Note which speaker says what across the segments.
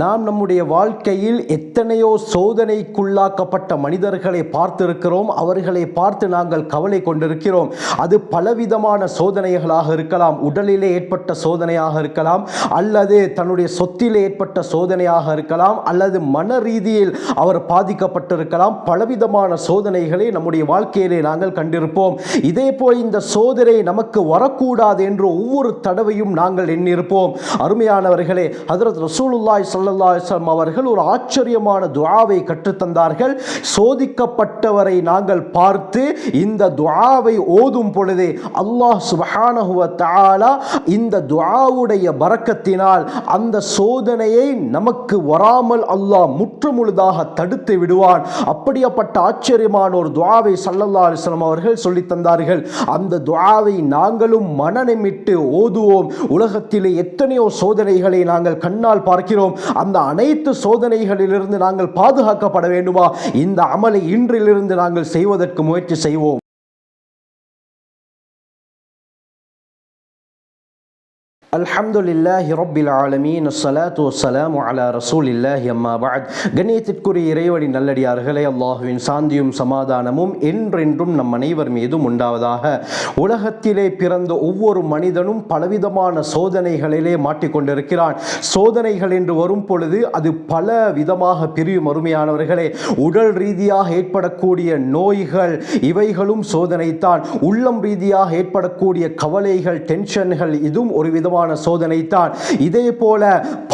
Speaker 1: நாம் நம்முடைய வாழ்க்கையில் எத்தனையோ சோதனைக்குள்ளாக்கப்பட்ட மனிதர்களை பார்த்திருக்கிறோம் அவர்களை பார்த்து நாங்கள் கவலை கொண்டிருக்கிறோம். அது பலவிதமான சோதனைகளாக இருக்கலாம் உடலிலே ஏற்பட்ட சோதனையாக இருக்கலாம் அல்லது தன்னுடைய சொத்திலே ஏற்பட்ட சோதனையாக இருக்கலாம் அல்லது மன ரீதியில் அவர் பாதிக்கப்பட்டிருக்கலாம். பலவிதமான சோதனைகளை நம்முடைய வாழ்க்கையிலே நாங்கள் கண்டிருப்போம். இதே போல் இந்த சோதனை நமக்கு வரக்கூடாது என்று ஒவ்வொரு தடவையும் நாங்கள் எண்ணியிருப்போம். அருமையானவர்களே ஹதரத் ரசூலுல்லாய் சொல்ல அலைஹி அவர்கள் ஒரு ஆச்சரியமான துவாவை கற்றுத்தந்தார்கள். சோதிக்கப்பட்டவரை நாங்கள் பார்த்து இந்த துவாவை ஓதும் பொழுதே அல்லாஹ் சுபஹானஹுவ தாலா இந்த துவாவுடைய பறக்கத்தினால் அந்த சோதனையை நமக்கு வராமல் அல்லாஹ் முற்றுமுழுதாக தடுத்து விடுவான். அப்படியாப்பட்ட ஆச்சரியமான ஒரு துவாவை சல்லல்லா அலைஹி அவர்கள் சொல்லித் தந்தார்கள். அந்த துவாவை நாங்களும் மனநிமிட்டு ஓதுவோம். உலகத்திலே எத்தனையோ சோதனைகளை நாங்கள் கண்ணால் பார்க்கிறோம். அந்த அனைத்து சோதனைகளிலிருந்து நாங்கள் பாதுகாக்கப்பட வேண்டுமா? இந்த அமலை இன்றிலிருந்து நாங்கள் செய்வதற்கு முயற்சி செய்வோம். அல்ஹம்துலில்லாஹி ரப்பில் ஆலமீன். அஸ்ஸலாத்து வஸ்ஸலாமு அலா ரசூலில்லாஹி அம்மா பஅத். கண்ணியத்திற்குரிய இறைவடி நல்லடியார்களே அல்லாஹுவின் சாந்தியும் சமாதானமும் என்றென்றும் நம் அனைவர் மீதும் உண்டாவதாக. உலகத்திலே பிறந்த ஒவ்வொரு மனிதனும் பலவிதமான சோதனைகளிலே மாட்டிக்கொண்டிருக்கிறான். சோதனைகள் என்று வரும் பொழுது அது பல விதமாக பிரியும் அருமையானவர்களே. உடல் ரீதியாக ஏற்படக்கூடிய நோய்கள் இவைகளும் சோதனைத்தான் உள்ளம் ரீதியாக ஏற்படக்கூடிய கவலைகள் டென்ஷன்கள் இதுவும் ஒரு விதமான சோதனை தான் இதே போல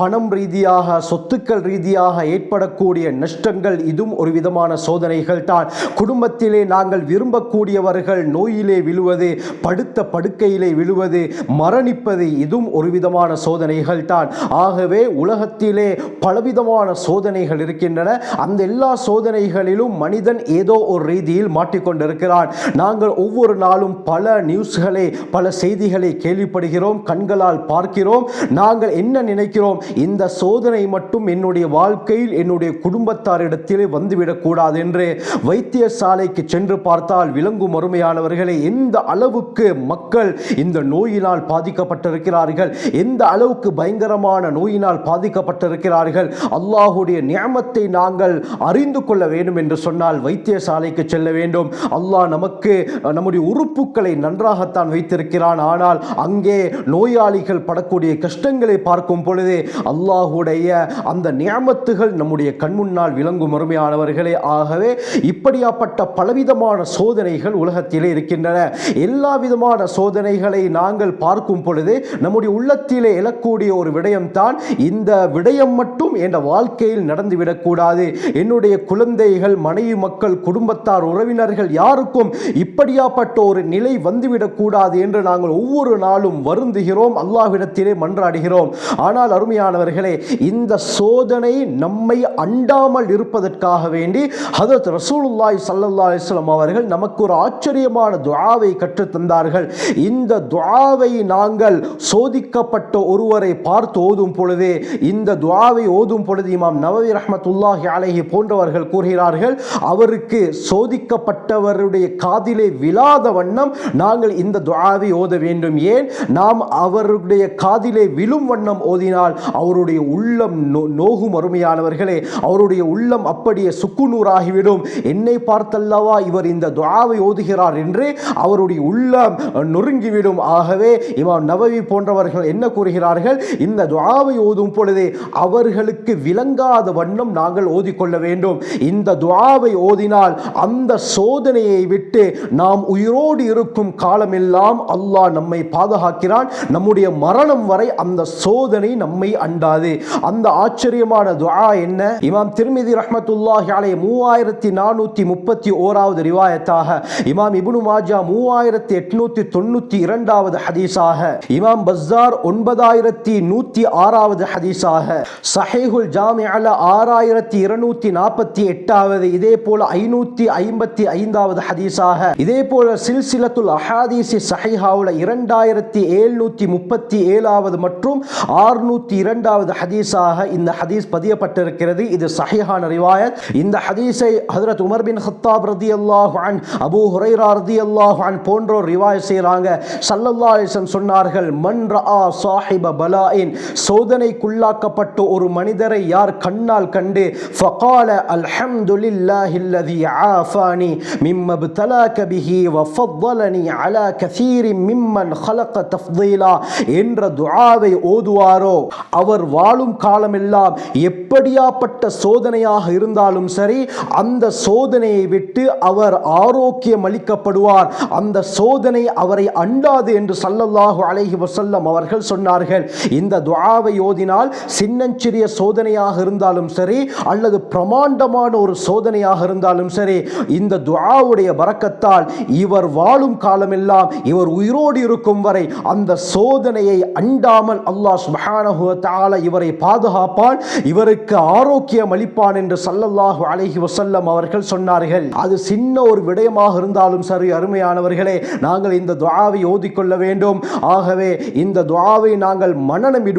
Speaker 1: பணம் ரீதியாக சொத்துக்கள் ரீதியாக ஏற்படக்கூடிய நஷ்டங்கள் இதுவும் ஒரு விதமான சோதனைகள் தான் குடும்பத்திலே நாங்கள் விரும்பக்கூடியவர்கள் நோயிலே விழுவது படுத்த படுக்கையிலே விழுவது மரணிப்பது இதுவும் ஒரு விதமான சோதனைகள் தான் ஆகவே உலகத்திலே பலவிதமான சோதனைகள் இருக்கின்றன. அந்த எல்லா சோதனைகளிலும் மனிதன் ஏதோ ஒரு ரீதியில் மாட்டிக்கொண்டிருக்கிறான். நாங்கள் ஒவ்வொரு நாளும் பல நியூஸ்களை பல செய்திகளை கேள்விப்படுகிறோம். கண்களால் பார்க்கிறோம் நாங்கள் என்ன நினைக்கிறோம்? இந்த சோதனை மட்டும் என்னுடைய வாழ்க்கையில் என்னுடைய குடும்பத்தாரிடத்திலே வந்துவிடக்கூடாது என்று வைத்தியசாலைக்கு சென்று பார்த்தால் விளங்கும் அருமையானவர்களே எந்த அளவுக்கு மக்கள் இந்த நோயினால் பாதிக்கப்பட்டிருக்கிறார்கள் எந்த அளவுக்கு பயங்கரமான நோயினால் பாதிக்கப்பட்டிருக்கிறார்கள் அல்லாஹுடைய நியமத்தை நாங்கள் அறிந்து கொள்ள வேண்டும் என்று சொன்னால் வைத்தியசாலைக்கு செல்ல வேண்டும். அல்லாஹ் நமக்கு நம்முடைய உறுப்புகளை நன்றாகத்தான் வைத்திருக்கிறான். ஆனால் அங்கே நோயாளிகள் படக்கூடிய கஷ்டங்களை பார்க்கும் பொழுதே அல்லாஹுடைய அந்த நியமத்துகள் நம்முடைய கண்முன்னால் விளங்கும் அருமையானவர்களே. ஆகவே இப்படியாப்பட்ட பலவிதமான சோதனைகள் உலகத்திலே இருக்கின்றன. எல்லா விதமான சோதனைகளை நாங்கள் பார்க்கும் பொழுது நம்முடைய உள்ளத்திலே எழக்கூடிய ஒரு விடயம்தான் இந்த விடயம் மட்டும் என்ற வாழ்க்கையில் நடந்துவிடக்கூடாது என்னுடைய குழந்தைகள் மனைவி மக்கள் குடும்பத்தார் உறவினர்கள் யாருக்கும் இப்படியாப்பட்ட ஒரு நிலை வந்துவிடக்கூடாது என்று நாங்கள் ஒவ்வொரு நாளும் வருந்துகிறோம். அல்லாஹ்விடத்திலே மன்றாடுகிறோம். ஆனால் அருமையானவர்களே இந்த சோதனை நம்மை அண்டாமல் இருப்பதற்காக வேண்டி ஹதரத் ரசூலுல்லாய் ஸல்லல்லாஹு அலிஸ்லாம் அவர்கள் நமக்கு ஒரு ஆச்சரியமான துவாவை கற்றுத்தந்தார்கள். இந்த துவாவை நாங்கள் சோதிக்கப்பட்ட ஒருவரை பார்த்து ஓதும் பொழுதே இந்த துவாவை ஓதும் பொழுது இமாம் நவவி ரஹமத்துல்லாஹி அலஹி போன்றவர்கள் கூறுகிறார்கள் அவருக்கு சோதிக்கப்பட்டவருடைய காதிலே விழாத வண்ணம் நாங்கள் இந்த துவாவை ஓத வேண்டும். ஏன்? நாம் அவர் அவருடைய காதிலே விழும் வண்ணம் ஓதினால் அவருடைய உள்ளம் நோகும் அருமையானவர்களே அவருடைய உள்ளம் அப்படியே சுக்குநூறாகிவிடும். என்னை பார்த்தல்லவா இவர் இந்த துவாவை ஓதுகிறார் என்று அவருடைய உள்ளம் நொறுங்கிவிடும். ஆகவே இமாம் நவவி போன்றவர்கள் என்ன கூறுகிறார்கள்? இந்த துவாவை ஓதும் பொழுதே அவர்களுக்கு விளங்காத வண்ணம் நாங்கள் ஓதிக்கொள்ள வேண்டும். இந்த துவாவை ஓதினால் அந்த சோதனையை விட்டு நாம் உயிரோடு இருக்கும் காலமெல்லாம் அல்லாஹ் நம்மை பாதுகாக்கிறான். நம்முடைய மரணம் வரை அந்த சோதனை நம்மை அண்டாது. அந்த ஆச்சரியமான துவா என்ன? இமாம் திருமிதி ரஹமத்துல்லாஹி அலைஹி மூவாயிரத்தி நானூற்றி முப்பத்தி ஓராவது ரிவாயத்தாக இமாம் இபுனு மாஜா மூவாயிரத்தி எட்நூத்தி தொண்ணூத்தி இரண்டாவது ஹதீஸாக இமாம் பஸ்ஸார் ஒன்பதாயிரத்தி நூற்றி ஆறாவது ஹதீஸாக சஹீஹுல் ஜாமிஅல ஆறாயிரத்தி இருநூத்தி நாற்பத்தி எட்டாவது இதே போல ஐநூத்தி ஐம்பத்தி ஐந்தாவது ஹதீஸாக இதே போல சில்சிலத்துல் அஹாதீசி சஹிஹாவுல இரண்டாயிரத்தி எழுநூத்தி முப்பத்தி ஏழாவது மற்றும் ஆறுநூத்தி இரண்டாவது ஹதீஸாக இந்த ஹதீஸ் பதியப்பட்டிருக்கிறது. இது சஹிஹான ரிவாயத். இந்த ஹதீஸை ஹஜரத் உமர் பின் ஹத்தாப் ரதியல்லாஹு அன் அபூ ஹுரைரா ரதியல்லாஹு அன் போன்றோர் ரிவாயத் செய்கிறாங்க சல்லல்லா சொன்னார்கள் மன் ரஆ சாஹிப பலாயின் சோதனைக்குள்ளாக்கப்பட்ட ஒரு மனிதரை யார் கண்ணால் கண்டு ஃபகால அல்ஹம்துலில்லாஹில்லதி ஆஃபானி மிம்மபு தலாக பிஹி வஃபத்தலனி அல கசீரி மிம்மன் ஹலக தஃதீலா என்ற துஆவை ஓதுவாரோ? அவர் வாழும் காலமெல்லாம் எப்படியாப்பட்ட சோதனையாக இருந்தாலும் சரி அந்த சோதனையை விட்டு அவர் ஆரோக்கியம் அளிக்கப்படுவார் அந்த சோதனை அவரை அண்டாது என்று சல்லல்லாஹு அலைஹி வசல்லம் அவர்கள் சொன்னார்கள். இந்த துவாவை ஓதினால் சின்னஞ்சிறிய சோதனையாக இருந்தாலும் சரி அல்லது பிரமாண்டமான ஒரு சோதனையாக இருந்தாலும் சரி இந்த துவாவுடைய வரக்கத்தால் இவர் வாழும் காலமெல்லாம் இவர் உயிரோடு இருக்கும் வரை அந்த சோதனையை அண்டாமல் அல்லாஹ் சுபஹானஹுவத்தால இவரை பாதுகாப்பான் இவருக்கு ஆரோக்கியம் அளிப்பான் என்று சல்லல்லாஹு அலஹி வசல்லம் அவர்கள் சொன்னார்கள். அது சின்ன ஒரு விடயமாக இருந்தாலும் சரி அருமையானவர்களே நாங்கள் இந்த துவாவை ஓதிக்கொள்ள வேண்டும். ஆகவே இந்த துவாவை நாங்கள்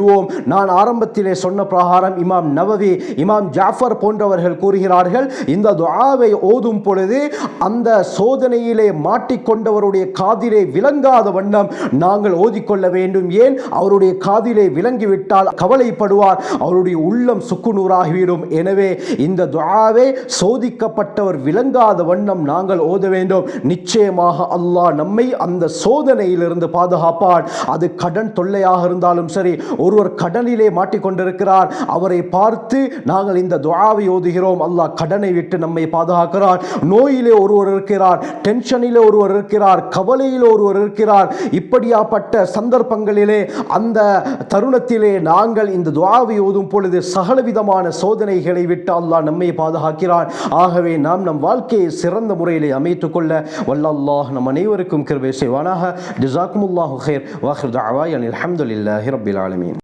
Speaker 1: விடுவோம். நான் ஆரம்பத்திலே சொன்ன பிரகாரம் இமாம் நவவி இமாம் ஜாஃபர் போன்றவர்கள் கூறுகிறார்கள் இந்த துஆவை ஓதும் பொழுது அந்த சோதனையிலே மாட்டிக்கொண்டவருடைய காதிலே விளங்காத வண்ணம் நாங்கள் ஓதிக்கொள்ள வேண்டும். ஏன்? அவருடைய காதிலே விளங்கிவிட்டால் கவலைப்படுவார் அவருடைய உள்ளம் சுக்குநூறாகிவிடும். எனவே இந்த துஆவை சோதிக்கப்பட்டவர் விளங்காத வண்ணம் நாங்கள் ஓத வேண்டும். நிச்சயமாக அல்லாஹ் நம்மை அந்த சோதனையிலிருந்து பாதுகாப்பான். அது கடன் தொல்லையாக இருந்தாலும் சரி ஒருவர் கடனிலே மாட்டிக்கொண்டிருக்கிறார். அவரை பார்த்து நாங்கள் இந்த துவாவை ஓதுகிறோம். அல்லாஹ் கடனை விட்டு நம்மை பாதுகாக்கிறார். நோயிலே ஒருவர் இருக்கிறார். டென்ஷனிலே ஒருவர் இருக்கிறார். கவலையில் ஒருவர் இருக்கிறார். இப்படியாப்பட்ட சந்தர்ப்பங்களிலே அந்த தருணத்திலே நாங்கள் இந்த துவாவை ஓதும் பொழுது சகலவிதமான சோதனைகளை விட்டு அல்லாஹ் நம்மை பாதுகாக்கிறான் ஆகவே நாம் நம் வாழ்க்கையை சிறந்த முறையிலே அமைத்துக் கொள்ள வல்லல்லாஹ் நம் அனைவருக்கும் கிருபை செய்வானாக. ஜிசாக்குமுல்லாஹு ஹைர் வாஹிர் தஅவாய் அனில் அல்ஹம்துலில்லாஹி ரப்பில் ஆலமீன்.